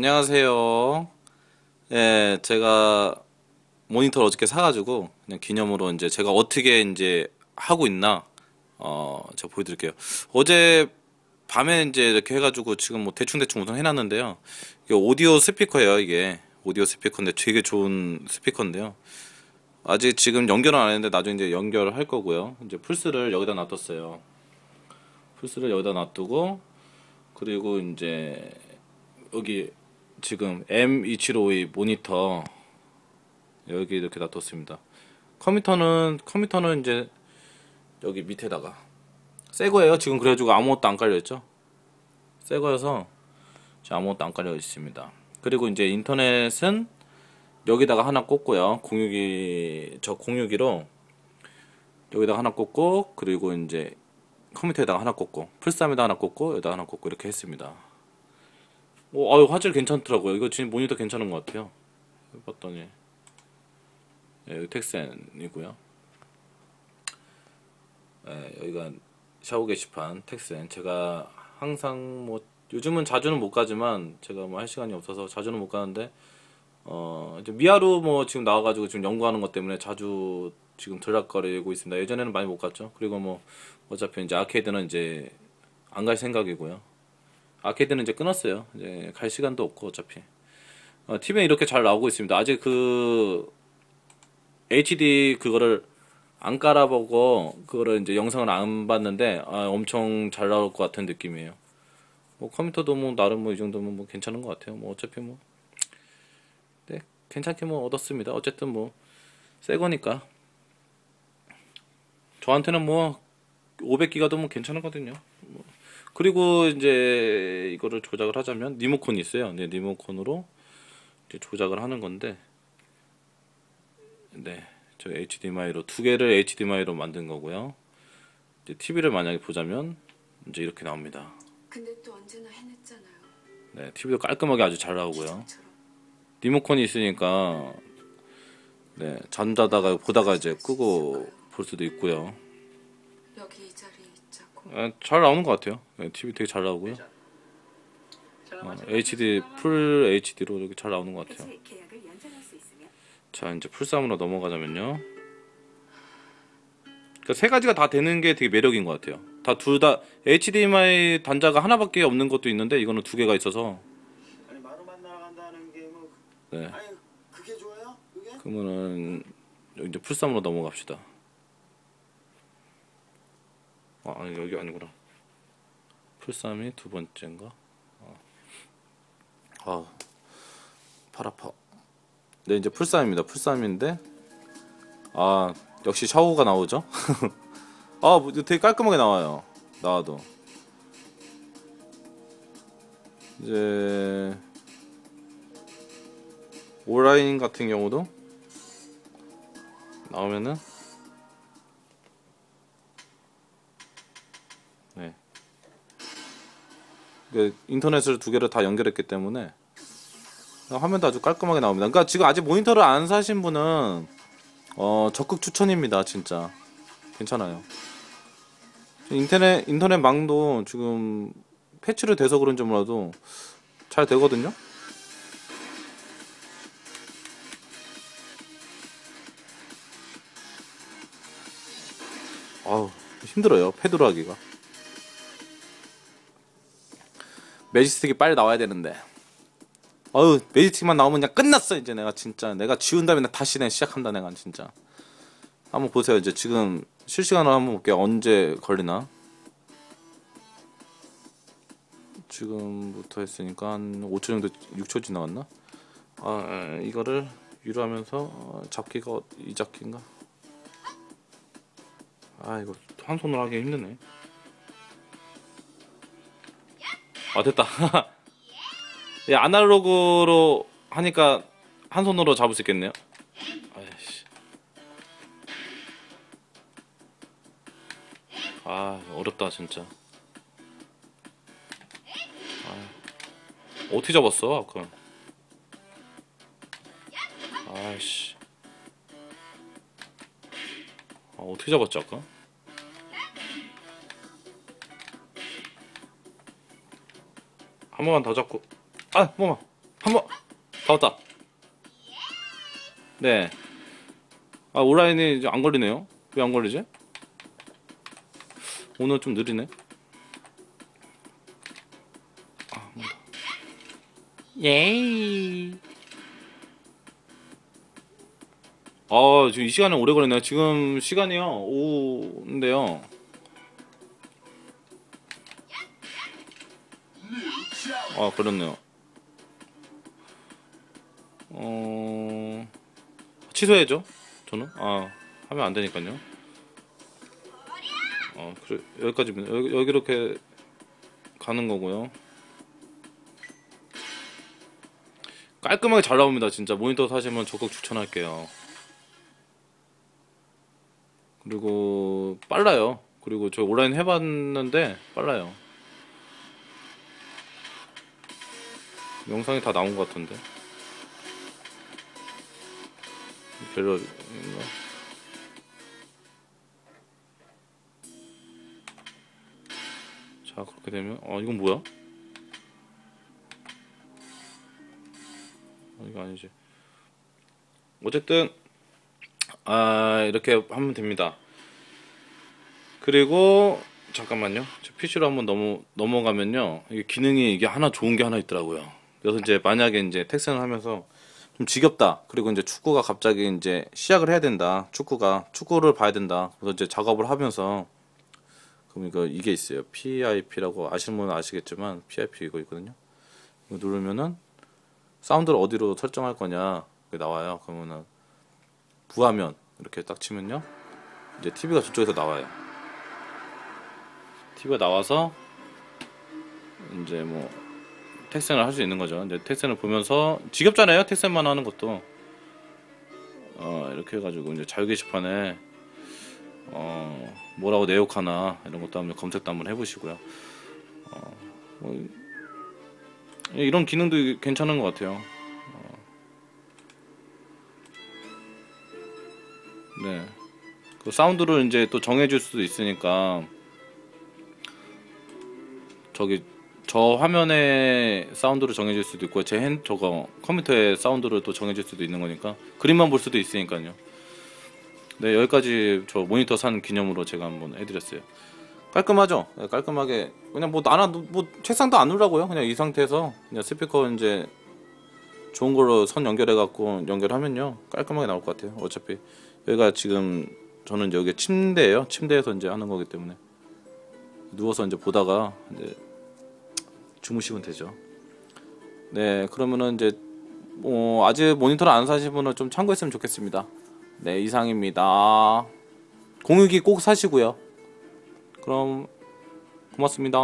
안녕하세요. 예, 제가 모니터를 어저께 사가지고 그냥 기념으로 이제 제가 어떻게 이제 하고 있나 어 제가 보여드릴게요. 어제 밤에 이제 이렇게 해가지고 지금 뭐 대충 대충 우선 해놨는데요. 이게 오디오 스피커예요. 이게 오디오 스피커인데 되게 좋은 스피커인데요. 아직 지금 연결은 안 했는데 나중에 이제 연결을 할 거고요. 이제 플스를 여기다 놔뒀어요. 플스를 여기다 놔두고 그리고 이제 여기 지금 M2752 모니터 여기 이렇게 놔뒀습니다. 컴퓨터는 컴퓨터는 이제 여기 밑에다가 새 거예요. 지금 그래가지고 아무것도 안 깔려 있죠. 새 거여서 아무것도 안 깔려 있습니다. 그리고 이제 인터넷은 여기다가 하나 꽂고요. 공유기 저 공유기로 여기다가 하나 꽂고 그리고 이제 컴퓨터에다가 하나 꽂고 풀삼에다 하나 꽂고 여기다 하나 꽂고 이렇게 했습니다. 오, 아유 화질 괜찮더라고요. 이거 지금 모니터 괜찮은 것 같아요. 해봤더니 예, 여기 텍센이고요. 예, 여기가 샤워 게시판 텍센. 제가 항상 뭐 요즘은 자주는 못 가지만 제가 뭐 할 시간이 없어서 자주는 못 가는데 어 이제 미아루 뭐 지금 나와가지고 지금 연구하는 것 때문에 자주 지금 들락거리고 있습니다. 예전에는 많이 못 갔죠. 그리고 뭐 어차피 이제 아케이드는 이제 안 갈 생각이고요. 아케이드는 이제 끊었어요. 이제 갈 시간도 없고 어차피. 어, TV에 이렇게 잘 나오고 있습니다. 아직 그 HD 그거를 안 깔아보고 그거를 이제 영상을 안 봤는데 아, 엄청 잘 나올 것 같은 느낌이에요. 뭐 컴퓨터도 뭐 나름 뭐 이 정도면 뭐 괜찮은 것 같아요. 뭐 어차피 뭐 네, 괜찮게 뭐 얻었습니다. 어쨌든 뭐 새 거니까 저한테는 뭐 500기가도 뭐 괜찮거든요. 뭐. 그리고 이제 이거를 조작을 하자면 리모컨이 있어요. 네, 리모컨으로 조작을 하는 건데 네, 저 HDMI로 두 개를 HDMI로 만든 거고요. 이제 TV를 만약에 보자면 이제 이렇게 나옵니다. 근데 또 언제나 해냈잖아요. 네, TV도 깔끔하게 아주 잘 나오고요. 리모컨이 있으니까 네, 잠자다가 보다가 이제 끄고 볼 수도 있고요. 여기. 아, 잘 나오는 것 같아요. 네, TV 되게 잘 나오고요. 어, HD 풀 HD로 이렇게 잘 나오는 것 같아요. 자 이제 풀삼으로 넘어가자면요. 그러니까 세 가지가 다 되는 게 되게 매력인 것 같아요. 다 둘다 HDMI 단자가 하나밖에 없는 것도 있는데 이거는 두 개가 있어서 아니 마루만 날아간다는 게뭐 네. 아니 그게 좋아요? 그게? 그러면은 이제 풀삼으로 넘어갑시다. 아 아니 여기 아니구나. 풀삼이 두 번째인가? 아, 팔 아파. 네 이제 풀삼입니다. 풀삼인데 아 역시 샤오가 나오죠. 아 뭐, 되게 깔끔하게 나와요. 나와도 이제 온라인 같은 경우도 나오면은 네. 그 인터넷을 두 개를 다 연결했기 때문에 화면도 아주 깔끔하게 나옵니다. 그러니까 지금 아직 모니터를 안 사신 분은 어 적극 추천입니다. 진짜 괜찮아요. 인터넷 인터넷 망도 지금 패치를 돼서 그런지 몰라도 잘 되거든요. 아우 힘들어요 패드로 하기가 매직스틱이 빨리 나와야 되는데. 어우 매직스틱만 나오면 그냥 끝났어 이제 내가 진짜. 내가 지운 다음에 다시 내 시작한다 내가 진짜. 한번 보세요 이제 지금 실시간으로 한번 볼게요. 언제 걸리나? 지금부터 했으니까 한 5초 정도 6초 지나갔나? 아 에, 이거를 유로하면서 어, 잡기가 어- 이 잡기인가? 아 이거 한 손으로 하기 힘드네. 아 됐다. 예, 아날로그로 하니까 한 손으로 잡을 수 있겠네요. 아이씨. 아 어렵다 진짜. 아, 어떻게 잡았어 아까? 아이씨. 아, 어떻게 잡았지 아까? 한 번만 더 잡고 아 뭐만 한번 다 왔다. 네. 아 온라인이 이제 안 걸리네요. 왜 안 걸리지? 오늘 좀 느리네. 아, 뭔가. 예. 아 지금 이 시간에 오래 걸리네요. 지금 시간이요 오인데요. 아 그렇네요. 어 취소해야죠. 저는 아 하면 안 되니까요. 어 그래 여기까지입니다. 여기 여기 이렇게 가는 거고요. 깔끔하게 잘 나옵니다. 진짜 모니터 사시면 적극 추천할게요. 그리고 빨라요. 그리고 저 온라인 해봤는데 빨라요. 영상이 다 나온 것 같은데. 갤러리인가? 자 그렇게 되면 어 이건 뭐야? 어, 이거 아니지. 어쨌든 아 이렇게 하면 됩니다. 그리고 잠깐만요. 저 PC로 한번 넘어 넘어가면요. 이게 기능이 이게 하나 좋은 게 하나 있더라고요. 그래서 이제 만약에 이제 텍스를 하면서 좀 지겹다. 그리고 이제 축구가 갑자기 이제 시작을 해야 된다. 축구가 축구를 봐야 된다. 그래서 이제 작업을 하면서 그럼 이거 이게 있어요. PIP라고 아시는 분은 아시겠지만 PIP 이거 있거든요. 이거 누르면은 사운드를 어디로 설정할 거냐 나와요. 그러면은 부화면 이렇게 딱 치면요. 이제 TV가 저쪽에서 나와요. TV가 나와서 이제 뭐 텍스cen을 할 수 있는 거죠. 이제 텍스cen을 보면서 지겹잖아요. 텍스cen만 하는 것도 어 이렇게 해가지고 이제 자유 게시판에 어 뭐라고 내욕하나 이런 것도 한번 검색도 한번 해보시고요. 어, 뭐 이런 기능도 괜찮은 것 같아요. 어. 네. 그 사운드를 이제 또 정해줄 수도 있으니까 저기 저 화면에 사운드를 정해줄 수도 있고 제 핸 저거 컴퓨터에 사운드를 또 정해줄 수도 있는 거니까 그림만 볼 수도 있으니까요. 네 여기까지 저 모니터 산 기념으로 제가 한번 해드렸어요. 깔끔하죠? 네, 깔끔하게 그냥 뭐 나나 뭐 책상도 안 누르라고요. 그냥 이 상태에서 그냥 스피커 이제 좋은 걸로 선 연결해 갖고 연결하면요 깔끔하게 나올 것 같아요. 어차피 여기가 지금 저는 여기 침대예요. 침대에서 이제 하는 거기 때문에 누워서 이제 보다가 이제 주무시면 되죠. 네, 그러면은 이제 뭐 아직 모니터를 안 사신 분은 좀 참고했으면 좋겠습니다. 네, 이상입니다. 공유기 꼭 사시고요. 그럼 고맙습니다.